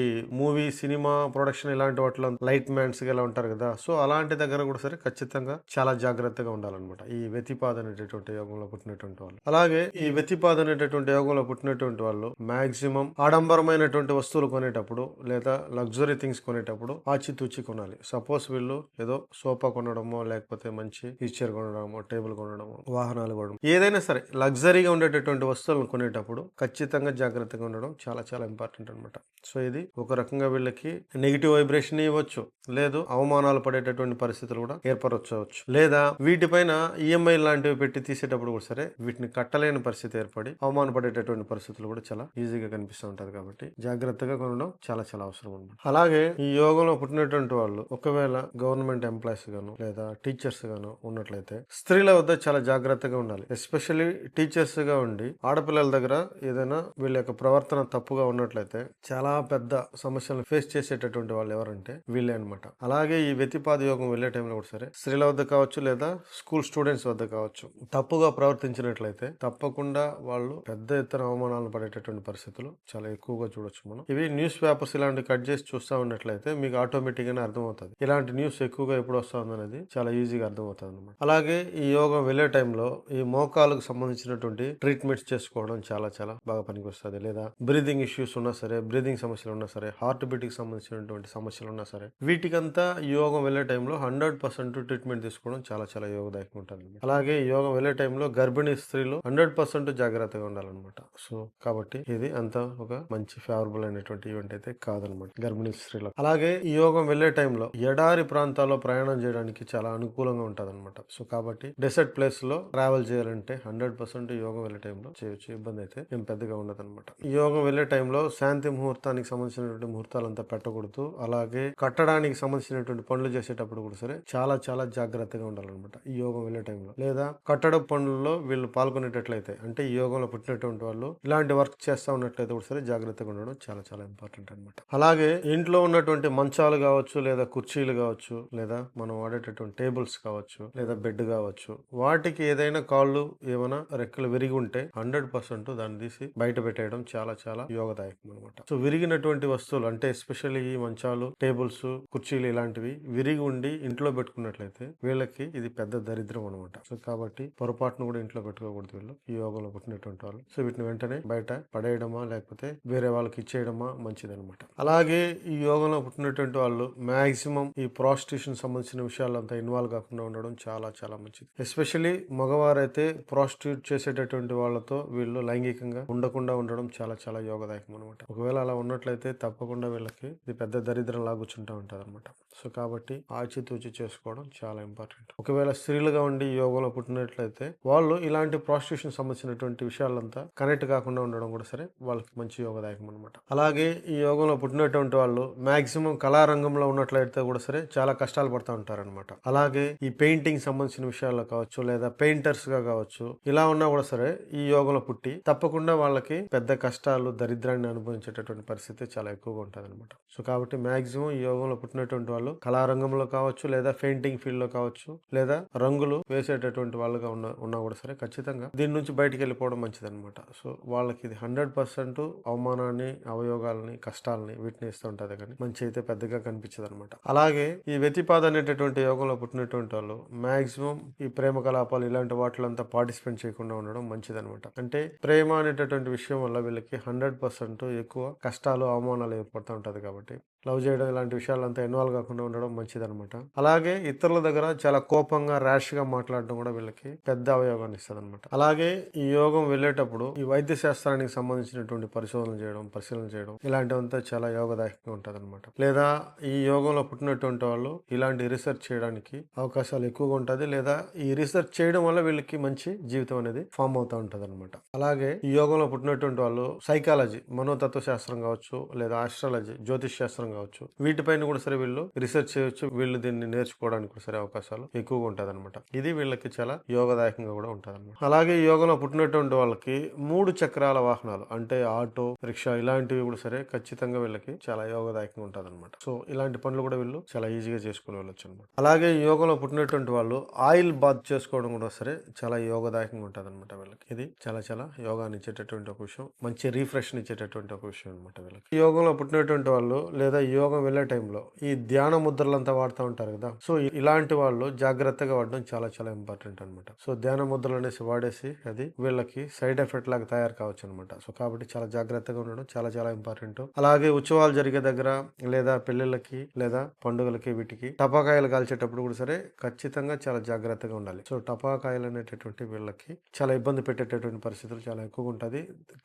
మూవీ సినిమా ప్రొడక్షన్ ఇలాంటి వాటిలో లైట్ మ్యాన్స్ ఇలా ఉంటారు కదా సో అలాంటి దగ్గర కూడా సరే ఖచ్చితంగా చాలా జాగ్రత్తగా ఉండాలన్నమాట. ఈ వ్యతిపాద అనేటటువంటి యోగంలో పుట్టినటువంటి వాళ్ళు. అలాగే ఈ వ్యతిపాద అనేటటువంటి యోగంలో పుట్టినటువంటి వాళ్ళు మాక్సిమం ఆడంబరమైనటువంటి వస్తువులు కొనేటప్పుడు లేదా లగ్జరీ థింగ్స్ కొనేటప్పుడు ఆచితూచి కొనాలి. సపోజ్ వీళ్ళు ఏదో సోఫా కొనడమో లేకపోతే మంచి ఫీచర్ కొనడమో టేబుల్ కొనడమో వాహనాలు కొనడం ఏదైనా సరే లగ్జరీగా ఉండేటటువంటి వస్తువులను కొనేటప్పుడు ఖచ్చితంగా జాగ్రత్తగా ఉండడం చాలా చాలా ఇంపార్టెంట్ అనమాట సో ఇది ఒక రకంగా వీళ్ళకి నెగిటివ్ వైబ్రేషన్ ఇవ్వచ్చు. లేదు అవమానాలు పడేటటువంటి పరిస్థితులు కూడా ఏర్పరచవచ్చు. లేదా వీటిపైన ఈఎంఐ లాంటివి పెట్టి తీసేటప్పుడు కూడా సరే వీటిని కట్టలేని పరిస్థితి ఏర్పడి అవమాన పడేటటువంటి పరిస్థితులు కూడా చాలా ఈజీగా కనిపిస్తూ ఉంటుంది కాబట్టి జాగ్రత్తగా కొనడం చాలా చాలా అవసరం అనమాట అలాగే ఈ యోగంలో పుట్టినటువంటి వాళ్ళు ఒకవేళ గవర్నమెంట్ ఎంప్లాయీస్ గాను లేదా టీచర్స్ గాను ఉన్నట్లయితే స్త్రీల వద్ద చాలా జాగ్రత్తగా ఉండాలి. ఎస్పెషల్లీ టీచర్స్గా ఉండి ఆడపిల్లల దగ్గర ఏదైనా వీళ్ళ యొక్క ప్రవర్తన తప్పుగా ఉన్నట్లయితే చాలా పెద్ద సమస్యలను ఫేస్ చేసేటటువంటి వాళ్ళు ఎవరంటే వీళ్ళే అనమాట అలాగే ఈ వ్యతిపాద యోగం వెళ్ళే టైంలో కూడా సరే స్త్రీల వద్ద కావచ్చు లేదా స్కూల్ స్టూడెంట్స్ వద్ద కావచ్చు తప్పుగా ప్రవర్తించినట్లయితే తప్పకుండా వాళ్ళు పెద్ద ఎత్తున అవమానాలను పడేటటువంటి పరిస్థితులు చాలా ఎక్కువగా చూడొచ్చు మనం. ఇవి న్యూస్ పేపర్స్ ఇలాంటి కట్ చేసి చూస్తా ఉన్నట్లయితే మీకు ఆటోమేటిక్ గానే అర్థమవుతుంది. ఇలాంటి న్యూస్ ఎక్కువగా ఎప్పుడు వస్తుంది అనేది చాలా ఈజీగా అర్థమవుతుంది అనమాట అలాగే ఈ యోగం వెళ్ళే టైంలో ఈ మోకాలకు సంబంధించినటువంటి ట్రీట్మెంట్స్ చేసుకోవడం చాలా చాలా బాగా పనికొస్తుంది. లేదా బ్రీదింగ్ ఇష్యూస్ ఉన్నా సరే బ్రీదింగ్ సమస్యలు ఉన్నా సరే హార్ట్ బీట్కి సంబంధించినటువంటి సమస్యలు ఉన్నా సరే వీటికంతా యోగం వెళ్ళే టైంలో హండ్రెడ్ పర్సెంట్ ట్రీట్మెంట్ తీసుకోవడం చాలా చాలా యోగదాయకంగా ఉంటుంది అలాగే యోగం వెళ్ళే టైంలో గర్భిణీ స్త్రీలు హండ్రెడ్ పర్సెంట్ జాగ్రత్తగా ఉండాలన్నమాట. సో కాబట్టి ఇది అంత ఒక మంచి ఫేవరబుల్ అయినటువంటి ఈవెంట్ అయితే కాదనమాట గర్భిణీ స్త్రీలకు. అలాగే ఈ యోగం వెళ్ళే టైంలో ఎడారి ప్రాంతాల్లో ప్రయాణం చేయడానికి చాలా అనుకూలంగా ఉంటుంది అనమాట సో కాబట్టి డెసర్ట్ ప్లేస్లో ట్రావెల్ చేయాలంటే హండ్రెడ్ పర్సెంట్ యోగం వెళ్ళే టైంలో చేయొచ్చు. ఇబ్బంది అయితే ఏం పెద్దగా ఉండదు అనమాట యోగం వెళ్ళే టైంలో శాంతి ముహూర్తానికి సంబంధించినటువంటి ముహూర్తాలంతా పెట్టకూడదు. అలాగే కట్టడానికి సంబంధించినటువంటి పనులు చేసేటప్పుడు కూడా సరే చాలా చాలా జాగ్రత్తగా ఉండాలన్నమాట ఈ యోగం వెళ్ళే టైంలో లేదా కట్టడ పనుల్లో వీళ్ళు పాల్గొనేటట్లయితే అంటే ఈ యోగంలో పుట్టినటువంటి వాళ్ళు ఇలాంటి వర్క్ చేస్తా ఉన్నట్లయితే కూడా సరే జాగ్రత్తగా ఉండడం చాలా చాలా ఇంపార్టెంట్ అనమాట అలాగే ఇంట్లో ఉన్నటువంటి మంచాలు కావచ్చు లేదా కుర్చీలు కావచ్చు లేదా మనం వాడేటటువంటి టేబుల్స్ కావచ్చు లేదా బెడ్ కావచ్చు వాటికి ఏదైనా కాళ్ళు ఏమైనా రెక్కలు విరిగి ఉంటే హండ్రెడ్ పర్సెంట్ దాన్ని తీసి బయట పెట్టేయడం చాలా చాలా యోగదాయకం అనమాట సో విరిగినటువంటి వస్తువులు అంటే ఎస్పెషల్లీ ఈ మంచాలు టేబుల్స్ కుర్చీలు ఇలాంటివి విరిగి ఉండి ఇంట్లో పెట్టుకున్నట్లయితే వీళ్ళకి ఇది పెద్ద దరిద్రం అనమాట సో కాబట్టి పొరపాటును కూడా ఇంట్లో పెట్టుకోకూడదు వీళ్ళు. ఈ యోగంలో పుట్టినటువంటి వాళ్ళు. సో వీటిని వెంటనే బయట పడేయడమా లేకపోతే వేరే వాళ్ళకి ఇచ్చేయడమా మంచిది అనమాట అలాగే ఈ యోగంలో పుట్టినటువంటి వాళ్ళు మాక్సిమం ఈ ప్రాస్టిట్యూషన్ సంబంధించిన విషయాలంతా ఇన్వాల్వ్ కాకుండా ఉండడం చాలా చాలా మంచిది. ఎస్పెషల్లీ మగవారైతే ప్రాస్టిట్యూట్ చేసేటటువంటి వాళ్ళతో వీళ్ళు లైంగికంగా ఉండకుండా ఉండడం చాలా చాలా యోగదాయకం అనమాట ఒకవేళ అలా ఉన్నట్లయితే తప్పకుండా వీళ్ళకి ఇది పెద్ద దరిద్రం లాగుచుంటూ ఉంటుంది అనమాట సో కాబట్టి ఆచితూచి చేసుకోవడం చాలా ఇంపార్టెంట్. ఒకవేళ స్త్రీలుగా ఉండి యోగంలో పుట్టినట్లయితే వాళ్ళు ఇలాంటి ప్రాస్టిట్యూషన్ సంబంధించినటువంటి విషయాలంతా కనెక్ట్ కాకుండా ఉండడం కూడా సరే వాళ్ళకి మంచి యోగదాయకం అనమాట అలాగే ఈ యోగంలో పుట్టినటువంటి వాళ్ళు మాక్సిమం కళారంగంలో ఉన్నట్లయితే కూడా సరే చాలా కష్టాలు పడుతూ ఉంటారనమాట అలాగే ఈ పెయింటింగ్ సంబంధించిన విషయాల్లో కావచ్చు లేదా పెయింటర్స్గా కావచ్చు ఇలా ఉన్నా కూడా సరే ఈ యోగంలో పుట్టి తప్పకుండా వాళ్ళకి పెద్ద కష్టాలు దరిద్రాన్ని అనుభవించేటటువంటి పరిస్థితి చాలా ఎక్కువగా ఉంటుంది అనమాట సో కాబట్టి మాక్సిమం ఈ యోగంలో పుట్టినటువంటి వాళ్ళు కళారంగంలో కావచ్చు లేదా పెయింటింగ్ ఫీల్డ్లో కావచ్చు లేదా రంగులు వేసేటటువంటి వాళ్ళుగా ఉన్న ఉన్నా కూడా సరే ఖచ్చితంగా దీని నుంచి బయటికి వెళ్ళిపోవడం మంచిది అనమాట సో వాళ్ళకి ఇది హండ్రెడ్ పర్సెంట్ అవమానాన్ని అవయోగాలని కష్టాలని వీటిని ఇస్తూ ఉంటుంది కానీ మంచి అయితే పెద్దగా కనిపించదు అనమాట అలాగే ఈ వ్యతిపాద అనేటటువంటి యోగంలో పుట్టినటువంటి వాళ్ళు మాక్సిమం ఈ ప్రేమ కలాపాలు ఇలాంటి వాటిలంతా పార్టిసిపేట్ చేయకుండా ఉండడం మంచిది అనమాట అంటే ప్రేమ అనేటటువంటి విషయం వల్ల వీళ్ళకి హండ్రెడ్ పర్సెంట్ ఎక్కువ కష్టాలు అవమానాలు ఏర్పడుతూ ఉంటది కాబట్టి లవ్ చేయడం ఇలాంటి విషయాలంతా ఇన్వాల్వ్ కాకుండా ఉండడం మంచిది అనమాట అలాగే ఇతరుల దగ్గర చాలా కోపంగా ర్యాష్గా మాట్లాడడం కూడా వీళ్ళకి పెద్ద అవయోగాన్ని ఇస్తుంది అనమాట అలాగే ఈ యోగం వెళ్ళేటప్పుడు ఈ వైద్య శాస్త్రానికి సంబంధించినటువంటి పరిశోధన చేయడం పరిశీలన చేయడం ఇలాంటివంతా చాలా యోగదాయకంగా ఉంటుంది అనమాట లేదా ఈ యోగంలో పుట్టినటువంటి వాళ్ళు ఇలాంటి రీసెర్చ్ చేయడానికి అవకాశాలు ఎక్కువగా ఉంటుంది లేదా ఈ రీసెర్చ్ చేయడం వల్ల వీళ్ళకి మంచి జీవితం అనేది ఫామ్ అవుతూ ఉంటుంది అనమాట అలాగే ఈ యోగంలో పుట్టినటువంటి వాళ్ళు సైకాలజీ మనోతత్వ శాస్త్రం కావచ్చు లేదా ఆస్ట్రాలజీ జ్యోతిష్ శాస్త్రం కావచ్చు. వీటిపైన కూడా సరే వీళ్ళు రీసెర్చ్ చేయొచ్చు. వీళ్ళు దీన్ని నేర్చుకోవడానికి కూడా సరే అవకాశాలు ఎక్కువగా ఉంటుంది అనమాట ఇది వీళ్ళకి చాలా యోగదాయకంగా కూడా ఉంటుంది అనమాట అలాగే యోగంలో పుట్టినటువంటి వాళ్ళకి మూడు చక్రాల వాహనాలు అంటే ఆటో రిక్షా ఇలాంటివి కూడా సరే ఖచ్చితంగా వీళ్ళకి చాలా యోగదాయకంగా ఉంటుంది అనమాట సో ఇలాంటి పనులు కూడా వీళ్ళు చాలా ఈజీగా చేసుకుని వెళ్ళొచ్చు అనమాట అలాగే యోగంలో పుట్టినటువంటి వాళ్ళు ఆయిల్ బాత్ చేసుకోవడం కూడా సరే చాలా యోగదాయకంగా ఉంటుంది అనమాట వీళ్ళకి. ఇది చాలా చాలా యోగాన్ని ఇచ్చేటటువంటి ఒక విషయం. మంచి రీఫ్రెష్ ఇచ్చేటటువంటి ఒక విషయం అనమాట వీళ్ళకి. యోగంలో పుట్టినటువంటి వాళ్ళు లేదా లేదా యోగం వెళ్ళే టైంలో ఈ ధ్యాన ముద్రలంతా వాడుతూ ఉంటారు కదా. సో ఇలాంటి వాళ్ళు జాగ్రత్తగా వాడడం చాలా చాలా ఇంపార్టెంట్ అనమాట సో ధ్యాన ముద్రలు అనేసి వాడేసి అది వీళ్ళకి సైడ్ ఎఫెక్ట్ లాగా తయారు కావచ్చు అనమాట సో కాబట్టి చాలా జాగ్రత్తగా ఉండడం చాలా చాలా ఇంపార్టెంట్ అలాగే ఉత్సవాలు జరిగే దగ్గర లేదా పెళ్ళిళ్ళకి లేదా పండుగలకి వీటికి టపాకాయలు కాల్చేటప్పుడు కూడా సరే ఖచ్చితంగా చాలా జాగ్రత్తగా ఉండాలి. సో టపాకాయలు అనేటటువంటి వీళ్ళకి చాలా ఇబ్బంది పెట్టేటటువంటి పరిస్థితులు చాలా ఎక్కువగా ఉంటుంది.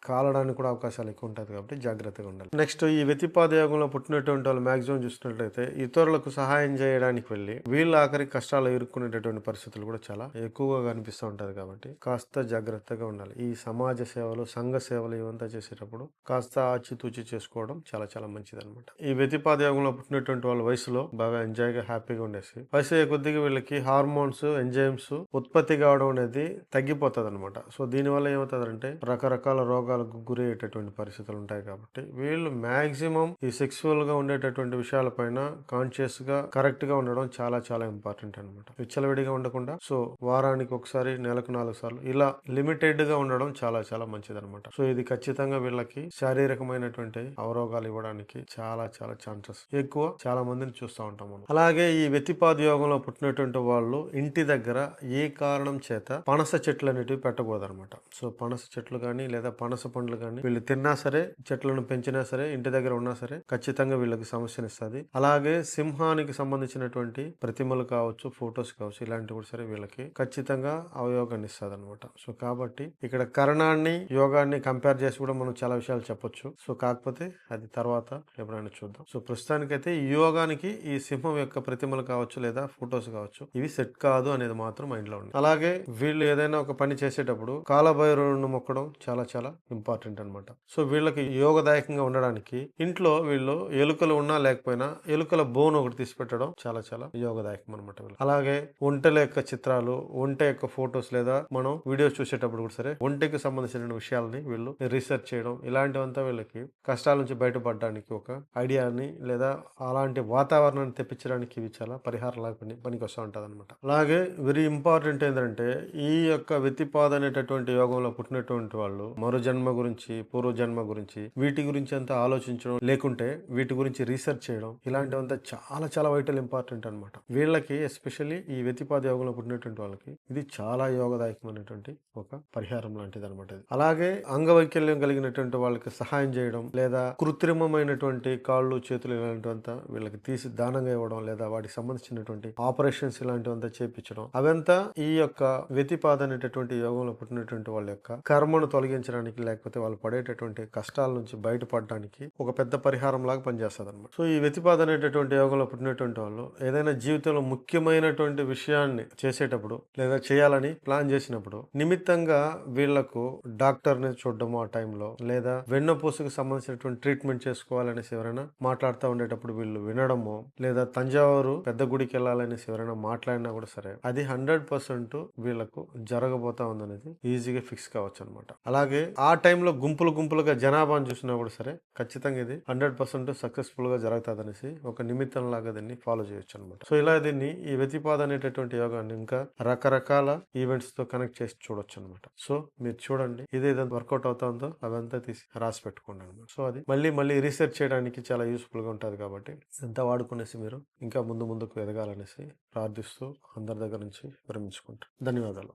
కాలడానికి కూడా అవకాశాలు ఎక్కువ ఉంటుంది కాబట్టి జాగ్రత్తగా ఉండాలి. నెక్స్ట్ ఈ వ్యతిపాద యోగంలో ఉన్నటువంటి వాళ్ళు మాక్సిమం చూసినట్లయితే ఇతరులకు సహాయం చేయడానికి వెళ్ళి వీళ్ళు ఆఖరి కష్టాలు ఎదుర్కొనేటటువంటి పరిస్థితులు కూడా చాలా ఎక్కువగా కనిపిస్తూ ఉంటది కాబట్టి కాస్త జాగ్రత్తగా ఉండాలి. ఈ సమాజ సేవలు సంఘ సేవలు ఇవంతా చేసేటప్పుడు కాస్త ఆచితూచి చేసుకోవడం చాలా చాలా మంచిది అనమాట ఈ వ్యతిపాద యోగంలో పుట్టినటువంటి వాళ్ళ వయసులో బాగా ఎంజాయ్గా హ్యాపీగా ఉండేసి వయసు కొద్దిగా వీళ్ళకి హార్మోన్స్ ఎంజైమ్స్ ఉత్పత్తి కావడం అనేది తగ్గిపోతుంది అనమాట సో దీనివల్ల ఏమవుతుందంటే రకరకాల రోగాలకు గురయ్యేటటువంటి పరిస్థితులు ఉంటాయి కాబట్టి వీళ్ళు మ్యాక్సిమం ఈ సెక్సువల్గా ఉండేటటువంటి విషయాలపైన కాన్షియస్గా కరెక్ట్గా ఉండడం చాలా చాలా ఇంపార్టెంట్ అనమాట విచ్చలవిడిగా ఉండకుండా సో వారానికి ఒకసారి నెలకు నాలుగు సార్లు ఇలా లిమిటెడ్గా ఉండడం చాలా చాలా మంచిది అనమాట సో ఇది ఖచ్చితంగా వీళ్ళకి శారీరకమైనటువంటి అవరోగాలు ఇవ్వడానికి చాలా చాలా ఛాన్సెస్ ఎక్కువ చాలా మందిని చూస్తూ ఉంటాం మనం. అలాగే ఈ వ్యతిపాద యోగంలో పుట్టినటువంటి వాళ్ళు ఇంటి దగ్గర ఏ కారణం చేత పనస చెట్లు అనేటివి పెట్టకూడదు అనమాట సో పనస చెట్లు కానీ లేదా పనస పండ్లు కానీ వీళ్ళు తిన్నా సరే చెట్లను పెంచినా సరే ఇంటి దగ్గర ఉన్నా సరే ఖచ్చితంగా వీళ్ళకి సమస్యనిస్తుంది. అలాగే సింహానికి సంబంధించినటువంటి ప్రతిమలు కావచ్చు ఫొటోస్ కావచ్చు ఇలాంటివి కూడా సరే వీళ్ళకి ఖచ్చితంగా అవయోగాన్ని ఇస్తుంది అనమాట సో కాబట్టి ఇక్కడ కరణాన్ని యోగాన్ని కంపేర్ చేసి కూడా మనం చాలా విషయాలు చెప్పొచ్చు. సో కాకపోతే అది తర్వాత ఎప్పుడైనా చూద్దాం. సో ప్రస్తుతానికైతే ఈ యోగానికి ఈ సింహం యొక్క ప్రతిమలు కావచ్చు లేదా ఫొటోస్ కావచ్చు ఇవి సెట్ కాదు అనేది మాత్రం మైండ్లో ఉంది. అలాగే వీళ్ళు ఏదైనా ఒక పని చేసేటప్పుడు కాలభైరవుని మొక్కడం చాలా చాలా ఇంపార్టెంట్ అన్నమాట. సో వీళ్ళకి యోగదాయకంగా ఉండడానికి ఇంట్లో వీళ్ళు ఎలుకలు ఉన్నా లేకపోయినా ఎలుకల బోన్ ఒకటి తీసి పెట్టడం చాలా చాలా యోగదాయకం అనమాట అలాగే ఒంటెల యొక్క చిత్రాలు ఒంటె యొక్క ఫొటోస్ లేదా మనం వీడియోస్ చూసేటప్పుడు కూడా సరే ఒంటెకి సంబంధించిన విషయాలని వీళ్ళు రీసెర్చ్ చేయడం ఇలాంటివంతా వీళ్ళకి కష్టాల నుంచి బయటపడడానికి ఒక ఐడియాని లేదా అలాంటి వాతావరణాన్ని తెప్పించడానికి ఇవి చాలా పరిహారాలకు పని పనికి వస్తూ ఉంటుంది అనమాట అలాగే వెరీ ఇంపార్టెంట్ ఏంటంటే ఈ యొక్క వ్యతిపాద అనేటటువంటి యోగంలో పుట్టినటువంటి వాళ్ళు మరో జన్మ గురించి పూర్వ జన్మ గురించి వీటి గురించి అంతా ఆలోచించడం లేకుంటే వీటి గురించి రీసెర్చ్ చేయడం ఇలాంటివంతా చాలా చాలా వైటల్ ఇంపార్టెంట్ అనమాట వీళ్ళకి ఎస్పెషల్లీ ఈ వ్యతిపాద యోగంలో పుట్టినటువంటి వాళ్ళకి ఇది చాలా యోగదాయకమైనటువంటి ఒక పరిహారం లాంటిది అనమాట ఇది. అలాగే అంగవైకల్యం కలిగినటువంటి వాళ్ళకి సహాయం చేయడం లేదా కృత్రిమమైనటువంటి కాళ్ళు చేతులు ఇలాంటివంతా వీళ్ళకి తీసి దానంగా ఇవ్వడం లేదా వాటికి సంబంధించినటువంటి ఆపరేషన్స్ ఇలాంటివంతా చేపించడం అవంతా ఈ యొక్క వ్యతిపాద అనేటటువంటి యోగంలో పుట్టినటువంటి వాళ్ళ యొక్క కర్మను తొలగించడానికి లేకపోతే వాళ్ళు పడేటటువంటి కష్టాల నుంచి బయటపడడానికి ఒక పెద్ద పరిహారం లాగా చేస్తుంది అనమాట సో ఈ వ్యతిపాద అనేటటువంటి యోగంలో పుట్టినటువంటి వాళ్ళు ఏదైనా జీవితంలో ముఖ్యమైనటువంటి విషయాన్ని చేసేటప్పుడు లేదా చేయాలని ప్లాన్ చేసినప్పుడు నిమిత్తంగా వీళ్ళకు డాక్టర్ని చూడడము ఆ టైంలో లేదా వెన్నపూసకు సంబంధించినటువంటి ట్రీట్మెంట్ చేసుకోవాలనేసి ఎవరైనా మాట్లాడుతూ ఉండేటప్పుడు వీళ్ళు వినడము లేదా తంజావూరు పెద్ద గుడికి వెళ్ళాలనేసి ఎవరైనా మాట్లాడినా కూడా సరే అది హండ్రెడ్ పర్సెంట్ వీళ్ళకు జరగబోతా ఉందనేది ఈజీగా ఫిక్స్ కావచ్చు అనమాట అలాగే ఆ టైంలో గుంపులు గుంపులుగా జనాభాను చూసినా కూడా సరే ఖచ్చితంగా ఇది హండ్రెడ్ పర్సెంట్ సక్సెస్ఫుల్గా జరుగుతుంది అనేసి ఒక నిమిత్తం లాగా దీన్ని ఫాలో చేయొచ్చు అనమాట సో ఇలా దీన్ని ఈ వ్యతిపాద అనేటటువంటి యోగాన్ని ఇంకా రకరకాల ఈవెంట్స్తో కనెక్ట్ చేసి చూడొచ్చు అనమాట సో మీరు చూడండి ఇది ఏదైతే వర్కౌట్ అవుతుందో అవంతా తీసి రాసి పెట్టుకోండి అనమాట. సో అది మళ్ళీ మళ్ళీ రీసెర్చ్ చేయడానికి చాలా యూస్ఫుల్గా ఉంటుంది కాబట్టి ఎంత వాడుకునేసి మీరు ఇంకా ముందు ముందుకు ఎదగాలనేసి ప్రార్థిస్తూ అందరి దగ్గర నుంచి విరమించుకుంటారు ధన్యవాదాలు.